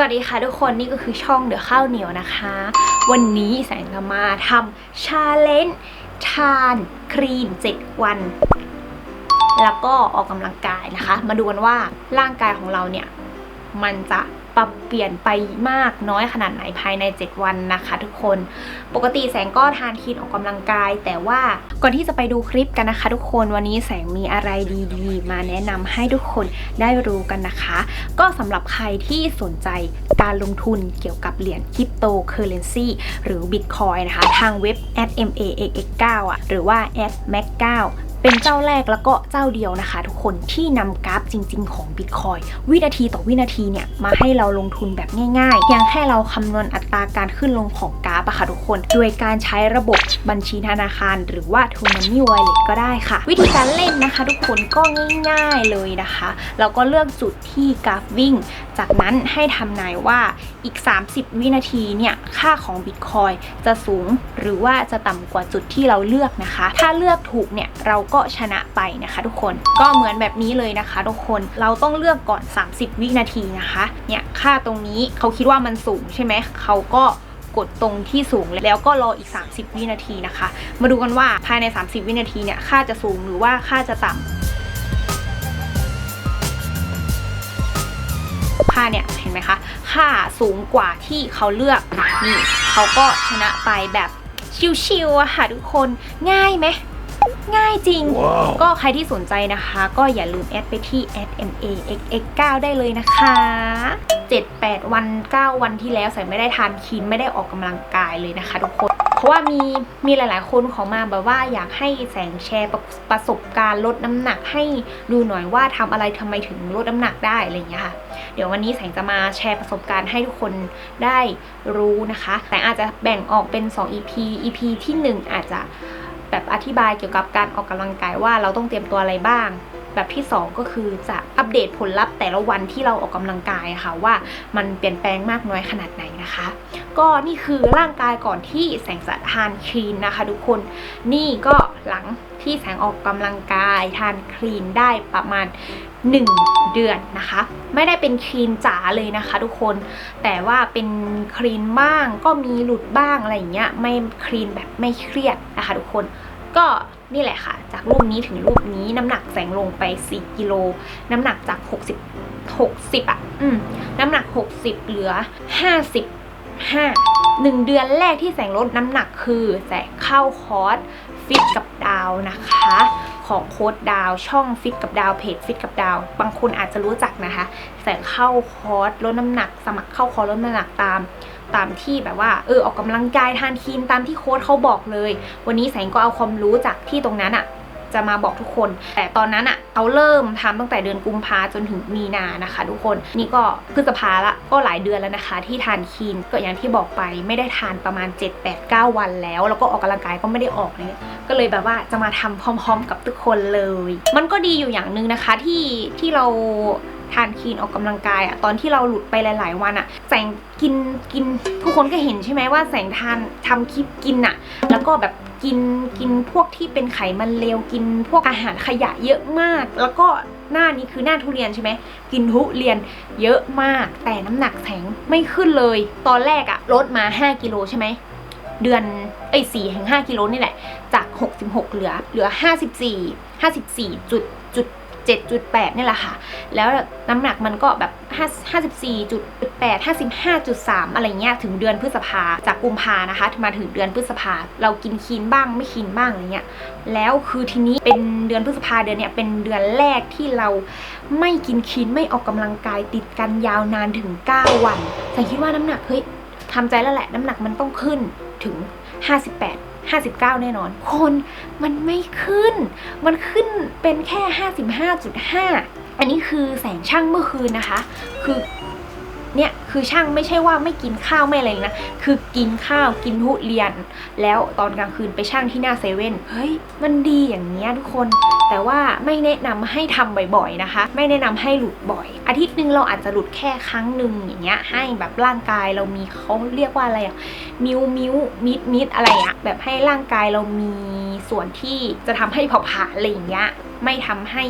วัสดีค่ะทุกคนนี่ก็คือช่องเดือข้าวเหนียวนะคะ วันนี้แสงจะมาทำชาเลนจ์ทานครีน7วัน แล้วก็ออกกำลังกายนะคะ มาดูกันว่าร่างกายของเราเนี่ย มันจะ ปรับเปลี่ยนไปมากน้อยขนาดไหนภายใน 7 วันนะคะ ทุกคน ปกติแสงก็ทานคีนออกกำลังกาย แต่ว่าก่อนที่จะไปดูคลิปกันนะคะ ทุกคนวันนี้แสงมีอะไรดีๆ มาแนะนำให้ทุกคนได้รู้กันนะคะ ก็สำหรับใครที่สนใจการลงทุนเกี่ยวกับเหรียญคริปโตเคอเรนซีหรือ Bitcoin นะคะ ทางเว็บ @max9 อะหรือว่า @mac9 เป็นเจ้าแรกแล้วก็เจ้าเดียวนะคะ ทุกคนที่นำกราฟจริง ๆ ของ Bitcoin วินาทีต่อวินาทีเนี่ยมาให้เราลงทุนแบบง่ายๆเพียงแค่เราคำนวณอัตราการขึ้นลงของกราฟอะค่ะทุกคน โดยการใช้ระบบบัญชีธนาคาร หรือว่า t o Money Wallet ก็ได้ค่ะ วิธีการเล่นนะคะทุกคนก็ง่ายๆเลยนะคะเราก็เลือกจุดที่กราฟวิ่ง จากนั้นให้ทำนายว่าอีก 30 วินาทีเนี่ยค่าของ Bitcoin จะสูงหรือว่าจะต่ำกว่าจุดที่เราเลือกนะคะ ถ้าเลือกถูกเนี่ยเราก็ชนะไปนะคะทุกคนก็เหมือนแบบนี้เลยนะคะ ทุกคนเราต้องเลือกก่อน 30 วินาทีนะคะเนี่ยค่าตรงนี้เขาคิดว่ามันสูงใช่ไหมเขาก็กดตรงที่สูงแล้วก็รออีก 30 วินาทีนะคะ มาดูกันว่าภายใน 30 วินาทีเนี่ยค่าจะสูงหรือว่าค่าจะต่ำค่าเนี่ยเห็นไหมคะค่าสูงกว่าที่เขาเลือกนี่เขาก็ชนะไปแบบชิวๆอะค่ะทุกคนง่ายไหม ง่ายจริงก็ใครที่สนใจนะคะ ก็อย่าลืมแอดไปที่ @maxx9 ได้เลยนะคะ 7-8 วัน 9 วันที่แล้วใส่ไม่ได้ทานคีนไม่ได้ออกกำลังกายเลยนะคะทุกคนเพราะว่ามีมีหลาย ๆ คนเขอมาแบบว่าอยากให้แสงแชร์ประประสบการณ์ลดน้ำหนักให้ดูหน่อยว่าทำอะไรทำไมถึงลดน้ำหนักได้อะไรอย่างเงี้ยค่ะ เดี๋ยววันนี้แสงจะมาแชร์ประสบการณ์ให้ทุกคนได้รู้นะคะ แต่อาจจะแบ่งออกเป็น 2 EP EP ที่ 1 อาจจะ แบบอธิบายเกี่ยวกับการออกกำลังกายว่าเราต้องเตรียมตัวอะไรบ้าง แบบที่ 2 ก็คือจะอัปเดตผลลัพธ์แต่ละวันที่เราออกกำลังกายค่ะว่ามันเปลี่ยนแปลงมากน้อยขนาดไหนนะคะ ก็นี่คือร่างกายก่อนที่แสงจะทานครีนนะคะ ทุกคนนี่ก็หลังที่แสงออกกำลังกายทานครีนได้ประมาณ 1 เดือนนะคะ ไม่ได้เป็นคลีนจ๋าเลยนะคะ ทุกคนแต่ว่าเป็นคลีนบ้างก็มีหลุดบ้างอะไรอย่างเงี้ยไม่คลีนแบบไม่เครียดนะคะ ทุกคนก็นี่แหละค่ะ จากรูปนี้ถึงรูปนี้น้ำหนักแสงลงไป 4 กิโล น้ำหนักจาก 60 60 อะ อืม น้ำหนัก 60 เหลือ 55หนึ่งเดือนแรกที่แสงลดน้ำหนักคือแสงเข้าคอร์สฟิตกับดาวนะคะ ของโค้ดดาวช่องฟิตกับดาวเพจฟิตกับดาว บางคนอาจจะรู้จักนะคะแสงเข้าคอร์สลดน้ำหนัก สมัครเข้าคอร์สลดน้ำหนักตาม ตามที่แบบว่าเออออกกำลังกายทานคีนตามที่โค้ดเขาบอกเลย วันนี้แสงก็เอาความรู้จากที่ตรงนั้นอะ จะมาบอกทุกคน แต่ตอนนั้นอะเขาเริ่มทำตั้งแต่เดือนกุมภาจนถึงมีนานะคะ ทุกคนนี่ก็พฤษภาละก็หลายเดือนแล้วนะคะ ที่ทานคีนก็อย่างที่บอกไปไม่ได้ทานประมาณ 7 8 9 วันแล้ว แล้วก็ออกกำลังกายก็ไม่ได้ออกเลยก็เลยแบบว่าจะมาทำพร้อม ๆ กับทุกคนเลย มันก็ดีอยู่อย่างหนึ่งนะคะที่ที่เราทานคีนออกกำลังกายอะตอนที่เราหลุดไปหลาย ๆ วันอะแสงกินกินทุกคนก็เห็นใช่ไหมว่าแสงทานทำคลิปกินอะแล้วก็แบบ กินกินพวกที่เป็นไขมันเลวกินพวกอาหารขยะเยอะมาก แล้วก็หน้านี้คือหน้าทุเรียนใช่ไหมกินทุเรียนเยอะมาก แต่น้ำหนักแสงไม่ขึ้นเลย ตอนแรกอะลดมา 5กิโลใช่ไหมเดือนเอ้ยสี่ถึงห้ากิโลนี่แหละ จาก 66 เหลือเหลือ 54 54จุดจุด 7.8 นี่แหละค่ะ แล้วน้ำหนักมันก็แบบ 54.8 55.3 อะไรเงี้ยถึงเดือนพฤษภาจากกุมภานะคะมาถึงเดือนพฤษภาเรากินคีนบ้างไม่คีนบ้างอะไรเงี้ยแล้วคือทีนี้เป็นเดือนพฤษภาเดือนเนี้ยเป็นเดือนแรกที่เราไม่กินคีนไม่ออกกำลังกายติดกันยาวนานถึง 9 วันแต่คิดว่าน้ำหนักเฮ้ยทำใจแล้วแหละ น้ำหนักมันต้องขึ้นถึง 58 59 แน่นอน คนมันไม่ขึ้น มันขึ้นเป็นแค่ 55.5 อันนี้คือแสงช่างเมื่อคืนนะคะ คือ เนี่ยคือช่างไม่ใช่ว่าไม่กินข้าวไม่อะไรนะ คือกินข้าวกินทุเรียน แล้วตอนกลางคืนไปช่างที่หน้าเซเว่นเฮ้ยมันดีอย่างเนี้ยทุกคน แต่ว่าไม่แนะนำให้ทำบ่อยๆนะคะ ไม่แนะนำให้หลุดบ่อย อาทิตย์หนึ่งเราอาจจะหลุดแค่ครั้งหนึ่งอย่างเงี้ยให้แบบร่างกายเรามีเขาเรียกว่าอะไรอะมิวมิวมิดมิดอะไรอะแบบให้ร่างกายเรามีส่วนที่จะทำให้เผาผลาญอะไรอย่างเงี้ย ไม่ทำให้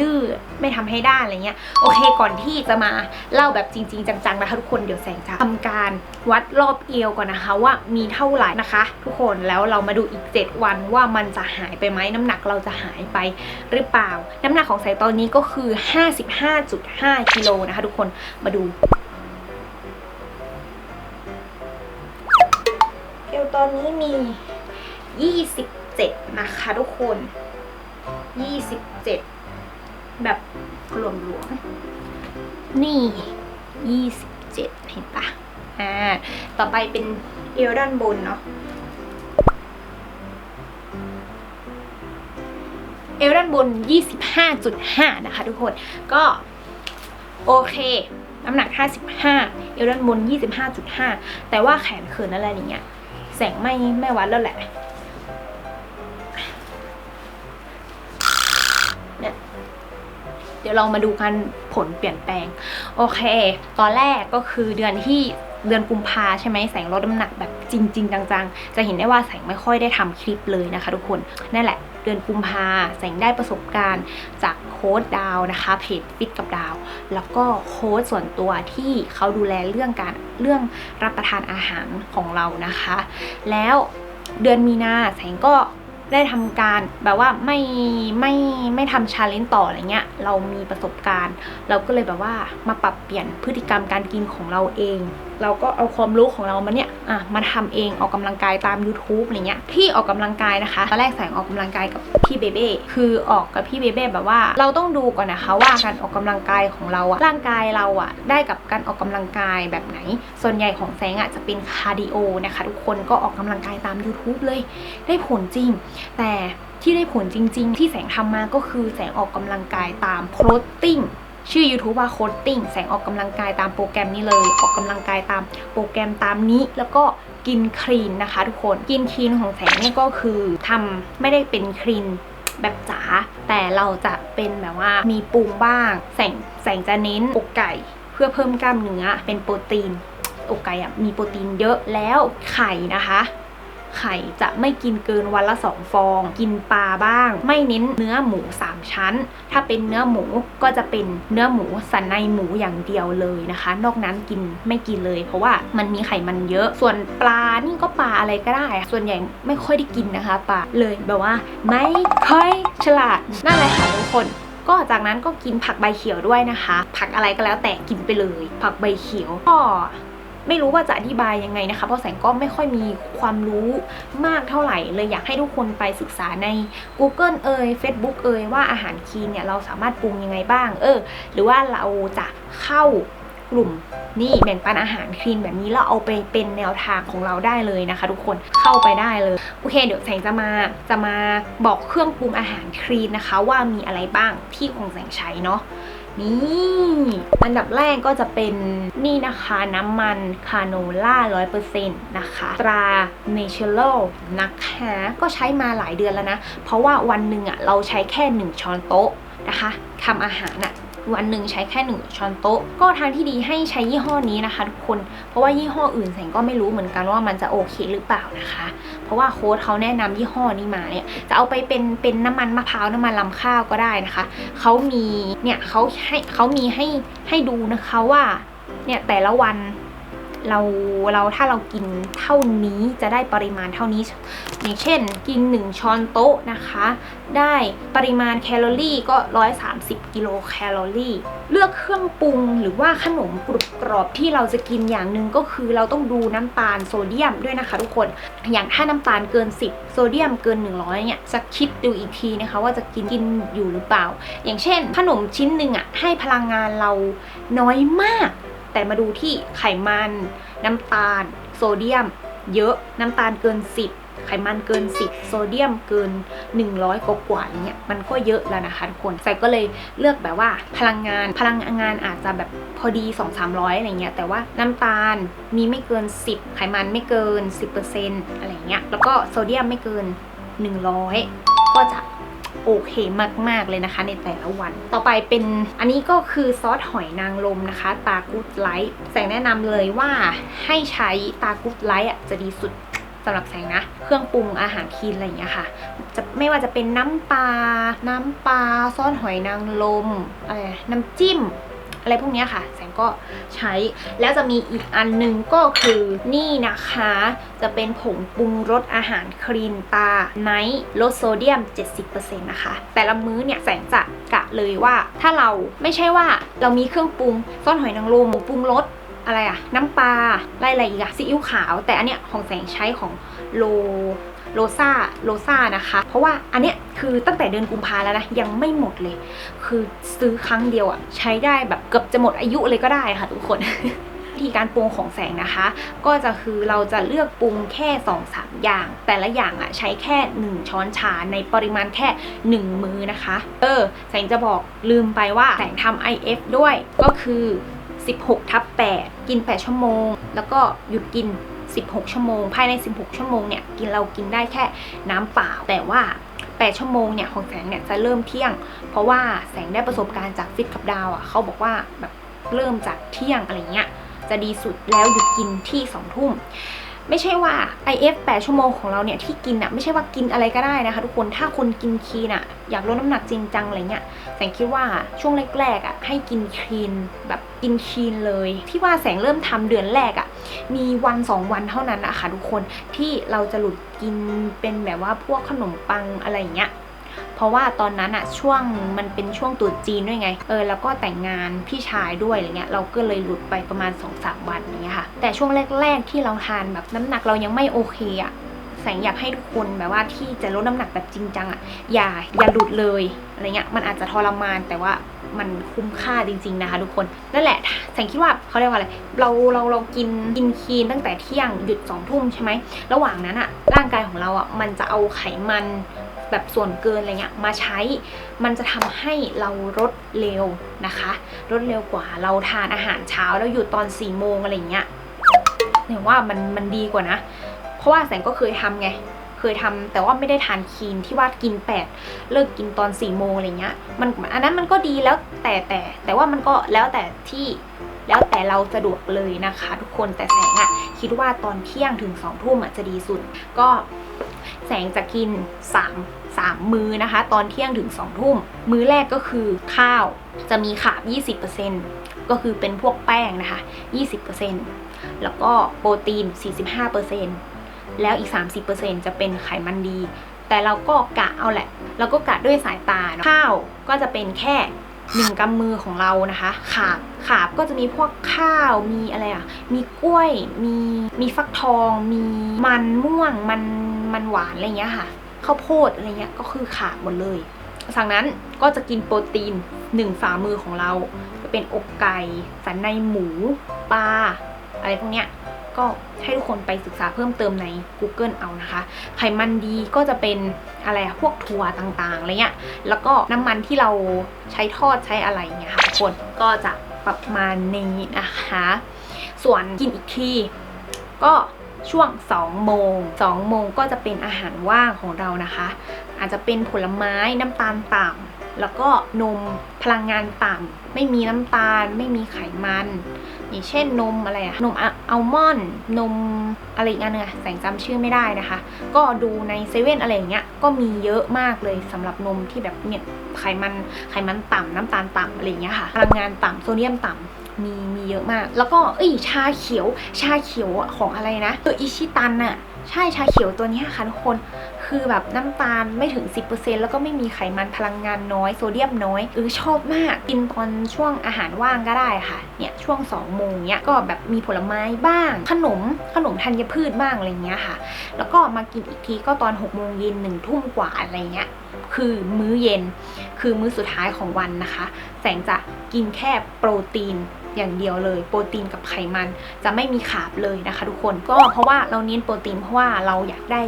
ดื้อไม่ทำให้ด้านอะไรเงี้ยโอเคก่อนที่จะมาเล่าแบบจริง ๆ จังๆนะคะทุกคนเดี๋ยวแสงจะทำการวัดรอบเอวก่อนนะคะ ว่ามีเท่าไหร่นะคะ ทุกคนแล้วเรามาดูอีก 7 วันว่ามันจะหายไปไหมน้ำหนักเราจะหายไปหรือเปล่า น้ำหนักของแสงตอนนี้ก็คือ 55.5กิโลนะคะทุกคนมาดูเอวตอนนี้มี 27 นะคะทุกคน 27แบบหลวมหลวมๆนี่27เห็นปะอ่า ต่อไปเป็นเอวด้านบนเนาะเอวด้านบน 25.5 นะคะทุกคน ก็โอเค น้ำหนัก 55 เอวด้านบน 25.5 แต่ว่าแขนเขินอะไรอย่างเงี้ย แสงไม่ไม่วัดแล้วแหละ ดี๋ยวลองมาดูกันผลเปลี่ยนแปลง โอเค ตอนแรกก็คือเดือนที่เดือนกุมภาใช่ไหมแสงลดน้ำหนักแบบจริง ๆ จังๆ จะเห็นได้ว่าแสงไม่ค่อยได้ทำคลิปเลยนะคะ ทุกคนนั่นแหละเดือนกุมภาแสงได้ประสบการณ์จากโค้ดดาวนะคะเพจฟิตกับดาว แล้วก็โค้ดส่วนตัวที่เขาดูแลเรื่องการเรื่องรับประทานอาหารของเรานะคะ แล้วเดือนมีนาแสงก็ ได้ทำการแบบว่าไม่ไม่ไม่ทำชาเลนจ์ต่ออะไรเงี้ย เรามีประสบการณ์ เราก็เลยแบบว่ามาปรับเปลี่ยนพฤติกรรมการกินของเราเอง เราก็เอาความรู้ของเรามาเนี่ยอะมาทำเองออกกำลังกายตาม YouTube อะไรเงี้ยที่ออกกำลังกายนะคะตอนแรกแสงออกกำลังกายกับพี่เบเบ้คือออกกับพี่เบเบ้แบบว่า เราต้องดูก่อนนะคะว่าการออกกำลังกายของเราอะร่างกายเราอะได้กับการออกกำลังกายแบบไหน ส่วนใหญ่ของแสงอะจะเป็นคาร์ดิโอนะคะทุกคนก็ออกกำลังกายตาม YouTube เลย ได้ผลจริง แต่ที่ได้ผลจริง ๆ ที่แสงทำมาก็คือแสงออกกำลังกายตามโคดติ้ง ชื่อ YouTube ว่าโคดติ้งแสงออกกำลังกายตามโปรแกรมนี้เลย ออกกำลังกายตามโปรแกรมตามนี้แล้วก็กินคลีนนะคะทุกคนกินคลีนของแสงนี่ก็คือทำไม่ได้เป็นคลีนแบบจ๋าแต่เราจะเป็นแบบว่ามีปรุงบ้าง แสงแสงจะเน้นอกไก่เพื่อเพิ่มกล้ามเนื้อเป็นโปรตีนอกไก่อะมีโปรตีนเยอะแล้วไข่นะคะ ไข่จะไม่กินเกินวันละสองฟอง กินปลาบ้าง ไม่เน้นเนื้อหมู 3 ชั้น ถ้าเป็นเนื้อหมูก็จะเป็นเนื้อหมูสันในหมูอย่างเดียวเลยนะคะ นอกนั้นกินไม่กินเลย เพราะว่ามันมีไขมันเยอะ ส่วนปลานี่ก็ปลาอะไรก็ได้ ส่วนใหญ่ไม่ค่อยได้กินนะคะปลาเลยแบบว่า ไม่ค่อยฉลาดนั่นแหละค่ะทุกคนก็จากนั้นก็กินผักใบเขียวด้วยนะคะ ผักอะไรก็แล้วแต่กินไปเลย ผักใบเขียวก็ ไม่รู้ว่าจะอธิบายยังไงนะคะ เพราะแสงก็ไม่ค่อยมีความรู้มากเท่าไหร่ เลยอยากให้ทุกคนไปศึกษาใน Google เอ่ย Facebook เอ่ยว่าอาหารคีนเนี่ยเราสามารถปรุงยังไงบ้าง เออ หรือว่าเราจะเข้ากลุ่มนี่แบ่งปันอาหารคลีนแบบนี้แล้วเอาไปเป็นแนวทางของเราได้เลยนะคะ ทุกคนเข้าไปได้เลยโอเค เดี๋ยวแสงจะมาจะมาบอกเครื่องปรุงอาหารคลีนนะคะ ว่ามีอะไรบ้างที่ของแสงใช้เนาะ นี่ อันดับแรกก็จะเป็นนี่นะคะน้ำมันคาโนล่า100%นะคะตรา Natural นะคะก็ใช้มาหลายเดือนแล้วนะ เพราะว่าวันหนึ่งอะเราใช้แค่ 1 ช้อนโต๊ะนะคะทำอาหารอะ วันหนึ่งใช้แค่ 1ช้อนโต๊ะ ก็ทางที่ดีให้ใช้ยี่ห้อนี้นะคะ ทุกคน เพราะว่ายี่ห้ออื่นแสงก็ไม่รู้เหมือนกันว่ามันจะโอเคหรือเปล่านะคะ เพราะว่าโค้ดเขาแนะนำยี่ห้อนี้มาเนี่ยจะเอาไปเป็นเป็นน้ำมันมะพร้าวน้ำมันลำข้าวก็ได้นะคะเขามีเนี่ยเขาให้เขามีให้ให้ดูนะคะว่าเนี่ยแต่ละวัน เราเราถ้าเรากินเท่านี้จะได้ปริมาณเท่านี้อย่างเช่น กิน 1 ช้อนโต๊ะนะคะ ได้ปริมาณแคลอรี่ก็ 130 กิโลแคลอรี่ เลือกเครื่องปรุงหรือว่าขนมกรุบกรอบที่เราจะกินอย่างหนึ่งก็คือเราต้องดูน้ำตาลโซเดียมด้วยนะคะทุกคน อย่างถ้าน้ำตาลเกิน 10 โซเดียมเกิน 100เนี่ยจะคิดดูอีกทีนะคะว่าจะกินกินอยู่หรือเปล่า อย่างเช่น ขนมชิ้นหนึ่งอะให้พลังงานเราน้อยมาก แต่มาดูที่ไขมัน น้ำตาล โซเดียม เยอะน้ำตาลเกิน 10 ไขมันเกิน 10 โซเดียมเกิน 100 กว่ากว่าอย่างเงี้ยมันก็เยอะแล้วนะคะทุกคนใส่ก็เลยเลือกแบบว่าพลังงานพลังงานอาจจะแบบพอดี 2-300อะไรเงี้ยแต่ว่าน้ำตาลมีไม่เกิน 10 ไขมันไม่เกิน 10%อะไรเงี้ยแล้วก็โซเดียมไม่เกิน 100 ก็จะ โอเคมากๆเลยนะคะในแต่ละวัน ต่อไปเป็นอันนี้ก็คือซอสหอยนางรมนะคะ ตากูดไลท์แสงแนะนำเลยว่าให้ใช้ตากูดไลท์อะจะดีสุดสำหรับแสงนะ เครื่องปรุงอาหารคีนอะไรอย่างเงี้ยค่ะจะไม่ว่าจะเป็นน้ำปลา น้ำปลาซอสหอยนางรมอะไรน้ำจิ้ม อะไรพวกนี้ค่ะ แสงก็ใช้ แล้วจะมีอีกอันหนึ่งก็คือนี่นะคะ จะเป็นผงปรุงรสอาหารครีนตาไนท์ลดโซเดียม 70%นะคะ แต่ละมื้อเนี่ยแสงจะกะเลยว่า ถ้าเราไม่ใช่ว่าเรามีเครื่องปรุงซ่อนหอยนางรมปรุงรสอะไรอะน้ำปลาอะไรอะไรอีกอะซีอิ๊วขาว แต่อันเนี้ยของแสงใช้ของโล โลซาโลซานะคะ เพราะว่าอันเนี้ยคือตั้งแต่เดือนกุมภาแล้วนะ ยังไม่หมดเลย คือซื้อครั้งเดียวอะใช้ได้แบบเกือบจะหมดอายุเลยก็ได้ค่ะทุกคนวิธีการปรุงของแสงนะคะ ก็จะคือเราจะเลือกปรุงแค่2อสามอย่าง แต่ละอย่างอะใช้แค่ 1 ช้อนชาในปริมาณแค่ 1 มือนะคะ เออ แสงจะบอกลืมไปว่าแสงทำ IF ด้วยก็คือ 16ทับ8กิน 8 ชั่วโมง แล้วก็หยุดกิน 16 ชั่วโมง ภายใน 16 ชั่วโมงเนี่ยกินเรากินได้แค่น้ำเปล่า แต่ว่า8ชั่วโมงเนี่ยของแสงเนี่ยจะเริ่มเที่ยง เพราะว่าแสงได้ประสบการณ์จากฟิตกับดาวอะ่ะเขาบอกว่าแบบเริ่มจากเที่ยงอะไรเงี้ยจะดีสุดแล้วหยุดกินที่2ทุ่ม ไม่ใช่ว่า IF 8 ชั่วโมงของเราเนี่ยที่กินอะ่ะไม่ใช่ว่ากินอะไรก็ได้นะคะ ทุกคนถ้าคนกินคีนอะ่ะอยากลดน้ำหนักจริงจังอะไรเงี้ยแสงคิดว่าช่วงแรกๆอะ่ะให้กินคีนแบบกินคีนเลย ที่ว่าแสงเริ่มทำเดือนแรกอะ่ะมีวันสองวันเท่านั้นนะคะทุกคนที่เราจะหลุดกินเป็นแบบว่าพวกขนมปังอะไรอย่างเงี้ย เพราะว่าตอนนั้นอะช่วงมันเป็นช่วงตรุษจีนด้วยไง เออแล้วก็แต่งงานพี่ชายด้วยอะไรเงี้ยเราก็เลยหลุดไปประมาณ2อสวันอย่างเงี้ยค่ะ แต่ช่วงแรก ๆ ที่เราทานแบบน้ำหนักเรายังไม่โอเคอะแสงอยากให้ทุกคนแบบว่าที่จะลดน้ำหนักแบบจริงจังอะอย่าอย่าหลุดเลยอะไรเงี้ยมันอาจจะทรมานแต่ว่ามันคุ้มค่าจริง ๆนะคะ ทุกคนนั่นแหละแสงคิดว่าเขาเรียกว่าอะไรเราเราเรากินกินคีนตั้งแต่เที่ยงหยุดสองทุ่มใช่ไหมระหว่างนั้นอะร่างกายของเราอะมันจะเอาไขมัน แบบส่วนเกินอะไรเงี้ยมาใช้ มันจะทำให้เราลดเร็วนะคะลดเร็วกว่าเราทานอาหารเช้าแล้วหยุดตอน4ี่โมงอะไรเงี้ยเนี่ยว่ามันมันดีกว่านะ เพราะว่าแสงก็เคยทำไงเคยทำแต่ว่าไม่ได้ทานคีนที่ว่ากิน 8 เลิกกินตอน4ี่โมงอะไรเงี้ยมันอันนั้นมันก็ดีแล้วแต่แต่แต่ว่ามันก็แล้วแต่ที่แล้วแต่เราสะดวกเลยนะคะ ทุกคนแต่แสงอะคิดว่าตอนเที่ยงถึง2องทุ่มอะจะดีสุด ก็แสงจะกิน 3 3 มื้อนะคะ ตอนเที่ยงถึง 2 ทุ่ม มื้อแรกก็คือข้าวจะมีขาบ 20%ก็คือเป็นพวกแป้งนะคะ 20%แล้วก็โปรตีน 45%แล้วอีก 30%จะเป็นไขมันดี แต่เราก็กะเอาแหละ เราก็กะด้วยสายตาข้าวก็จะเป็นแค่หนึ่งกำมือของเรานะคะ ขาบขาบก็จะมีพวกข้าวมีอะไรอะ มีกล้วยมีมีฟักทอง มีมันม่วงมันมันหวานอะไรเงี้ยค่ะ ข้าวโพดอะไรเงี้ยก็คือขาบหมดเลยจากนั้นก็จะกินโปรตีนหนึ่งฝ่ามือของเรา จะเป็นอกไก่สันในหมูปลาอะไรพวกเนี้ยก็ให้ทุกคนไปศึกษาเพิ่มเติมใน Google เอานะคะ ไขมันดีก็จะเป็นอะไรพวกถั่วต่างๆอะไรเงี้ย แล้วก็น้ำมันที่เราใช้ทอดใช้อะไรเงี้ยค่ะทุกคนก็จะประมาณนี้นะคะ ส่วนกินอีกทีก็ ช่วง 2 โมง 2 โมงก็จะเป็นอาหารว่างของเรานะคะ อาจจะเป็นผลไม้น้ำตาลต่ำแล้วก็นมพลังงานต่ำไม่มีน้ำตาล ไม่มีไขมันอย่างเช่นนมอะไรอะนมอัลมอนด์นมอะไรอีกอันนึงอะแสงจำชื่อไม่ได้นะคะ ก็ดูในเซเว่นอะไรอย่างเงี้ยก็มีเยอะมากเลยสำหรับนมที่แบบเนี่ยไขมันไขมันต่ำน้ำตาลต่ำอะไรอย่างเงี้ยค่ะพลังงานต่ำโซเดียมต่ำ มีมีเยอะมาก แล้วก็เอ้ยชาเขียว ชาเขียวของอะไรนะ ตัวอิชิตันอะใช่ชาเขียวตัวนี้ค่ะทุกคนคือแบบน้ำตาลไม่ถึง 10%แล้วก็ไม่มีไขมันพลังงานน้อย โซเดียมน้อยเออชอบมากกินตอนช่วงอาหารว่างก็ได้ค่ะ เนี่ยช่วง2โมงเนี้ยก็แบบมีผลไม้บ้าง ขนมขนมธัญพืชบ้างอะไรเงี้ยค่ะ แล้วก็มากินอีกทีก็ตอน6โมงเย็นหนึ่งทุ่มกว่าอะไรเงี้ยคือมื้อเย็น คือมื้อสุดท้ายของวันนะคะ แสงจะกินแค่โปรตีน อย่างเดียวเลย โปรตีนกับไขมันจะไม่มีขาบเลยนะคะ ทุกคนก็เพราะว่าเราเน้นโปรตีนเพราะว่าเราอยากได้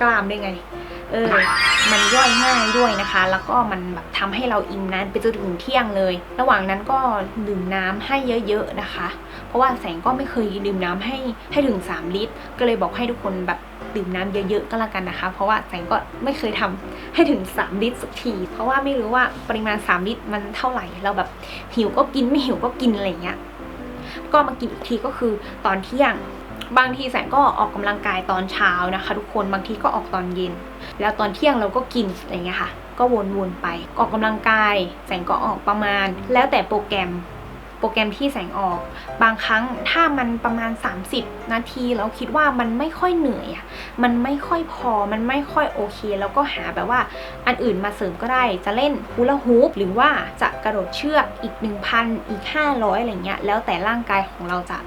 กล้ามด้วยไงเออ มันย่อยง่ายด้วยนะคะ แล้วก็มันแบบทำให้เราอิ่มนานไปจนถึงเที่ยงเลย ระหว่างนั้นก็ดื่มน้ำให้เยอะๆนะคะ เพราะว่าแสงก็ไม่เคยดื่มน้ำให้ให้ถึง 3 ลิตร ก็เลยบอกให้ทุกคนแบบ ดื่มน้ำเยอะๆก็แล้วกันนะคะ เพราะว่าแสงก็ไม่เคยทำให้ถึง 3 ลิตรสักที เพราะว่าไม่รู้ว่าปริมาณ 3 ลิตรมันเท่าไหร่ เราแบบหิวก็กินไม่หิวก็กินอะไรเงี้ย ก็มากินอีกทีก็คือตอนเที่ยง บางทีแสงก็ออกกำลังกายตอนเช้านะคะ ทุกคน บางทีก็ออกตอนเย็น แล้วตอนเที่ยงเราก็กินอะไรเงี้ยค่ะ ก็วนๆไป ออกกำลังกาย แสงก็ออกประมาณ แล้วแต่โปรแกรม รแกรมที่แสงออก บางครั้งถ้ามันประมาณ 30 นาทีเราคิดว่ามันไม่ค่อยเหนื่อยอะมันไม่ค่อยพอมันไม่ค่อยโอเค แล้วก็หาแบบว่าอันอื่นมาเสริมก็ได้ จะเล่นฮูลาฮูปหรือว่าจะกระโดดเชือกอีก 1,000 อีก 500 อะไรเงี้ยแล้วแต่ร่างกายของเราจะ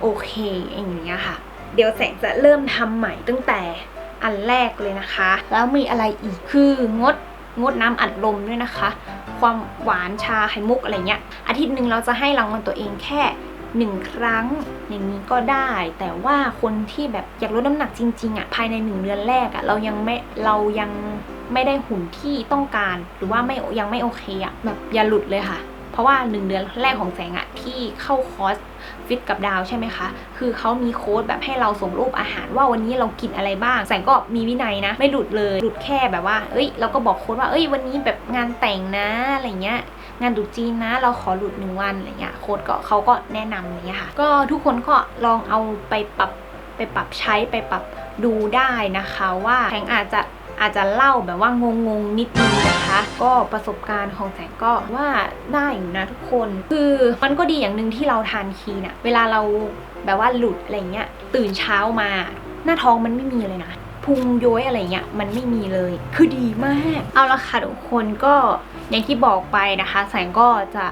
โอเคอย่างเงี้ยค่ะ เดี๋ยวแสงจะเริ่มทำใหม่ตั้งแต่อันแรกเลยนะคะ แล้วมีอะไรอีกคืองด งดน้ำอัดลมด้วยนะคะ ความหวานชาไข่มุกอะไรเงี้ย อาทิตย์หนึ่งเราจะให้รางวัลตัวเองแค่หนึ่งครั้งอย่างนี้ก็ได้ แต่ว่าคนที่แบบอยากลดน้ำหนักจริงๆอะ่ะภายในหนึ่งเดือนแรกอะ่ะเรายังไม่เรายังไม่ได้หุ่นที่ต้องการ หรือว่าไม่ยังไม่โอเคอะ่ะแบบอย่าหลุดเลยค่ะ ราะว่าหนึ่งเดือนแรกของแสงอะที่เข้าคอร์สฟิตกับดาวใช่ไหมคะ คือเขามีโค้ดแบบให้เราส่งรูปอาหารว่าวันนี้เรากินอะไรบ้าง แสงก็มีวินัยนะ ไม่หลุดเลย หลุดแค่แบบว่า เอ้ย เราก็บอกโค้ดว่า เอ้ย วันนี้แบบงานแต่งนะ อะไรเงี้ย งานตรุจีนนะ เราขอหลุดหนึ่งวันอะไรเงี้ย โค้ดก็เขาก็แนะนำอะไรเงี้ยค่ะ ก็ทุกคนก็ลองเอาไปปรับไปปรับใช้ไปปรับดูได้นะคะว่าแสงอาจจะ อาจจะเล่าแบบว่างงงนิดนึงนะคะ ก็ประสบการณ์ของแสงก็ว่าได้อยู่นะทุกคน คือมันก็ดีอย่างหนึ่งที่เราทานคีนอะเวลาเราแบบว่าหลุดอะไรเงี้ยตื่นเช้ามา หน้าท้องมันไม่มีเลยนะพุงย้อยอะไรเงี้ยมันไม่มีเลย คือดีมาก เอาละค่ะทุกคนก็อย่างที่บอกไปนะคะ แสงก็จะ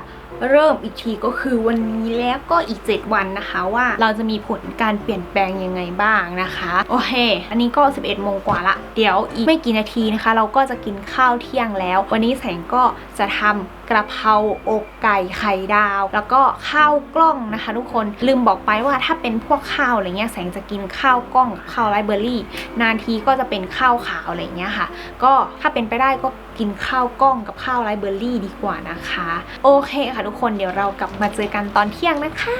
เริ่มอีกทีก็คือวันนี้แล้วก็อีก 7 วันนะคะว่าเราจะมีผลการเปลี่ยนแปลงยังไงบ้างนะคะ โอเค อันนี้ก็ 11โมงกว่าละ เดี๋ยวอีกไม่กี่นาทีนะคะ เราก็จะกินข้าวเที่ยงแล้ว วันนี้แสงก็จะทำ กระเพราอกไก่ไข่ดาว แล้วก็ข้าวกล้องนะคะ ทุกคนลืมบอกไปว่าถ้าเป็นพวกข้าวอะไรเงี้ยแสงจะกินข้าวกล้องกับข้าวไรเบอรี่ นานทีก็จะเป็นข้าวขาวอะไรเงี้ยค่ะ ก็ถ้าเป็นไปได้ก็กินข้าวกล้องกับข้าวไรเบอรี่ดีกว่านะคะ โอเคค่ะทุกคนเดี๋ยวเรากลับมาเจอกันตอนเที่ยงนะคะ